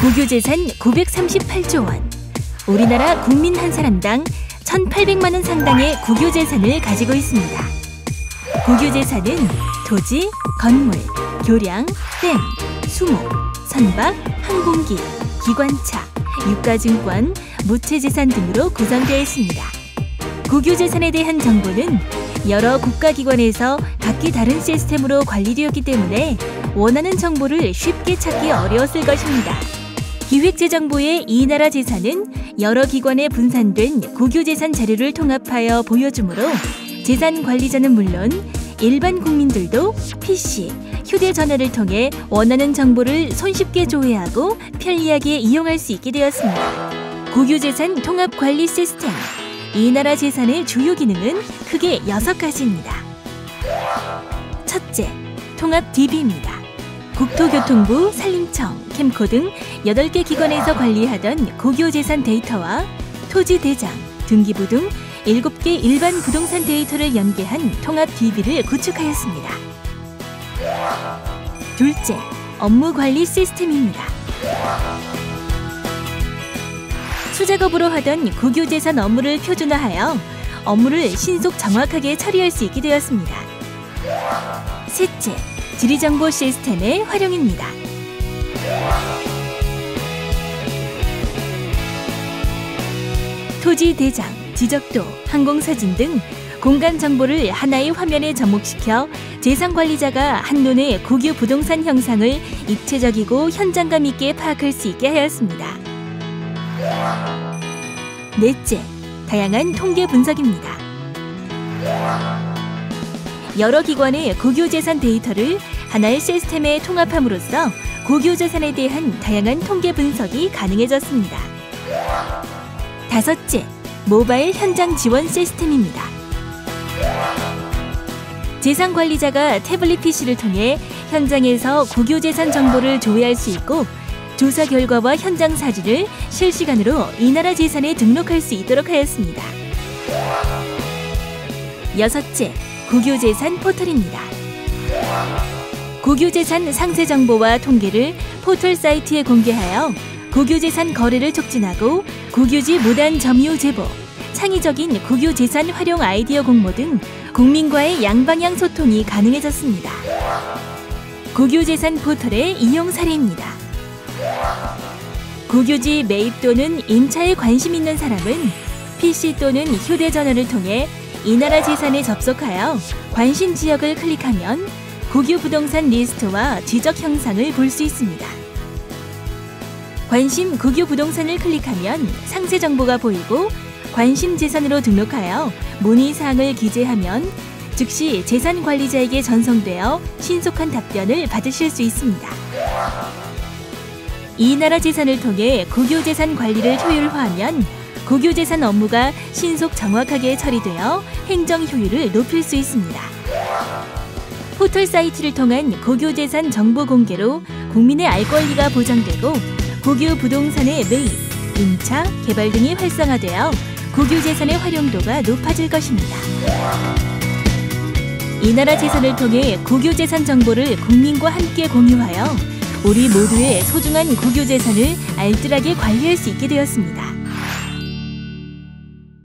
국유재산 938조 원. 우리나라 국민 한 사람당 1,800만 원 상당의 국유재산을 가지고 있습니다. 국유재산은 토지, 건물, 교량, 댐, 수목, 선박, 항공기, 기관차, 유가증권, 무채재산 등으로 구성되어 있습니다. 국유재산에 대한 정보는 여러 국가기관에서 각기 다른 시스템으로 관리되었기 때문에 원하는 정보를 쉽게 찾기 어려웠을 것입니다. 기획재정부의 이 나라 재산은 여러 기관에 분산된 국유재산 자료를 통합하여 보여주므로 재산 관리자는 물론 일반 국민들도 PC, 휴대전화를 통해 원하는 정보를 손쉽게 조회하고 편리하게 이용할 수 있게 되었습니다. 국유재산 통합관리 시스템 이 나라 재산의 주요 기능은 크게 여섯 가지입니다. 첫째, 통합 DB입니다. 국토교통부, 산림청, 캠코 등 8개 기관에서 관리하던 국유재산 데이터와 토지대장, 등기부 등 7개 일반 부동산 데이터를 연계한 통합 DB를 구축하였습니다. 둘째, 업무 관리 시스템입니다. 수작업으로 하던 국유재산 업무를 표준화하여 업무를 신속 정확하게 처리할 수 있게 되었습니다. 셋째, 지리정보 시스템의 활용입니다. 토지 대장, 지적도, 항공사진 등 공간 정보를 하나의 화면에 접목시켜 재산 관리자가 한눈에 국유 부동산 형상을 입체적이고 현장감 있게 파악할 수 있게 하였습니다. 넷째, 다양한 통계 분석입니다. 여러 기관의 국유재산 데이터를 하나의 시스템에 통합함으로써 국유재산에 대한 다양한 통계 분석이 가능해졌습니다. 다섯째, 모바일 현장 지원 시스템입니다. 재산 관리자가 태블릿 PC를 통해 현장에서 국유재산 정보를 조회할 수 있고 조사 결과와 현장 사진을 실시간으로 이 나라 재산에 등록할 수 있도록 하였습니다. 여섯째, 국유재산 포털입니다. 국유재산 상세 정보와 통계를 포털 사이트에 공개하여 국유재산 거래를 촉진하고 국유지 무단 점유 제보, 창의적인 국유재산 활용 아이디어 공모 등 국민과의 양방향 소통이 가능해졌습니다. 국유재산 포털의 이용 사례입니다. 국유지 매입 또는 임차에 관심 있는 사람은 PC 또는 휴대전화를 통해 이 나라 재산에 접속하여 관심 지역을 클릭하면 국유 부동산 리스트와 지적 형상을 볼 수 있습니다. 관심 국유 부동산을 클릭하면 상세 정보가 보이고 관심 재산으로 등록하여 문의 사항을 기재하면 즉시 재산 관리자에게 전송되어 신속한 답변을 받으실 수 있습니다. 이 나라 재산을 통해 국유재산 관리를 효율화하면 국유재산 업무가 신속 정확하게 처리되어 행정 효율을 높일 수 있습니다. 포털 사이트를 통한 국유재산 정보 공개로 국민의 알 권리가 보장되고 국유 부동산의 매입, 임차, 개발 등이 활성화되어 국유재산의 활용도가 높아질 것입니다. 이 나라 재산을 통해 국유재산 정보를 국민과 함께 공유하여 우리 모두의 소중한 국유재산을 알뜰하게 관리할 수 있게 되었습니다.